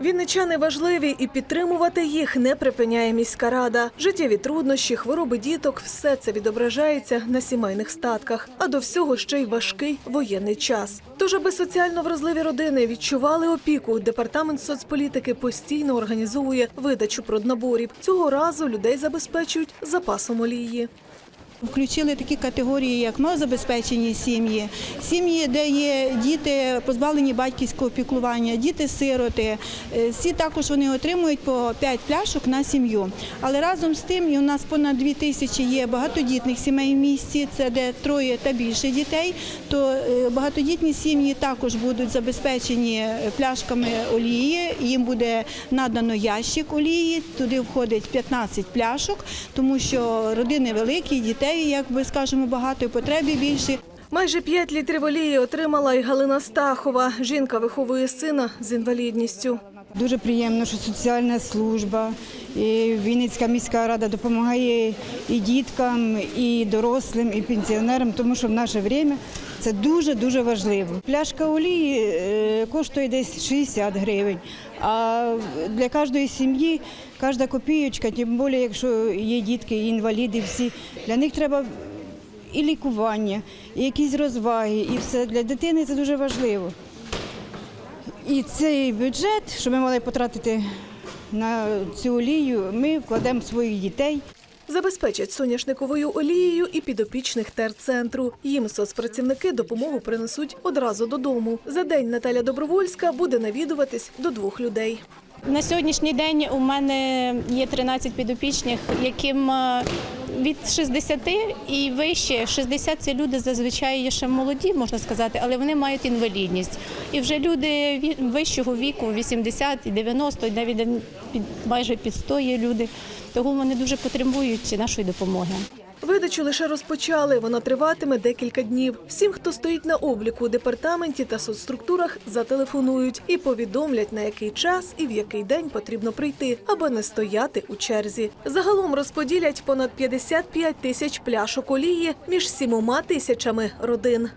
Вінничани важливі і підтримувати їх не припиняє міська рада. Життєві труднощі, хвороби діток все це відображається на сімейних статках. А до всього ще й важкий воєнний час. Тож, аби соціально вразливі родини відчували опіку, департамент соцполітики постійно організовує видачу проднаборів. Цього разу людей забезпечують запасом олії. Включили такі категорії, як малозабезпечені сім'ї, сім'ї, де є діти позбавлені батьківського піклування, діти-сироти. Е, Всі також вони отримують по 5 пляшок на сім'ю. Але разом з тим і у нас понад 2 тисячі є багатодітних сімей в місті, це де троє та більше дітей. То е, багатодітні сім'ї також будуть забезпечені е, пляшками олії. Їм буде надано ящик олії. Туди входить 15 пляшок, тому що родини великі, дітей, як би скажемо, багато і потреби більше. Майже 5 літрів олії отримала і Галина Стахова. Жінка виховує сина з інвалідністю. Дуже приємно, що соціальна служба, і Вінницька міська рада допомагає і діткам, і дорослим, і пенсіонерам, тому що в наше время це дуже дуже важливо. Пляшка олії е, коштує десь 60 гривень. А для кожної сім'ї кожна копійочка, тим більше, якщо є дітки, інваліди, всі для них треба і лікування, і якісь розваги, і все для дитини це дуже важливо. І цей бюджет, що ми мали потратити на цю олію, ми вкладемо своїх дітей. Забезпечать соняшниковою олією і підопічних терцентру. Їм соцпрацівники допомогу принесуть одразу додому. За день Наталя Добровольська буде навідуватись до двох людей. На сьогоднішній день у мене є 13 підопічних, яким е, від 60 і вище. 60 – це люди зазвичай є ще молоді, можна сказати, але вони мають інвалідність. І вже люди вищого віку, 80 і 90, і навіть майже під 100 є люди. Тому вони дуже потребують нашої допомоги. Видачу лише розпочали. Вона триватиме декілька днів. Всім, хто стоїть на обліку у департаменті та соцструктурах, зателефонують і повідомлять, на який час і в який день потрібно прийти, аби не стояти у черзі. Загалом розподілять понад 55 тисяч пляшок олії між сімома тисячами родин.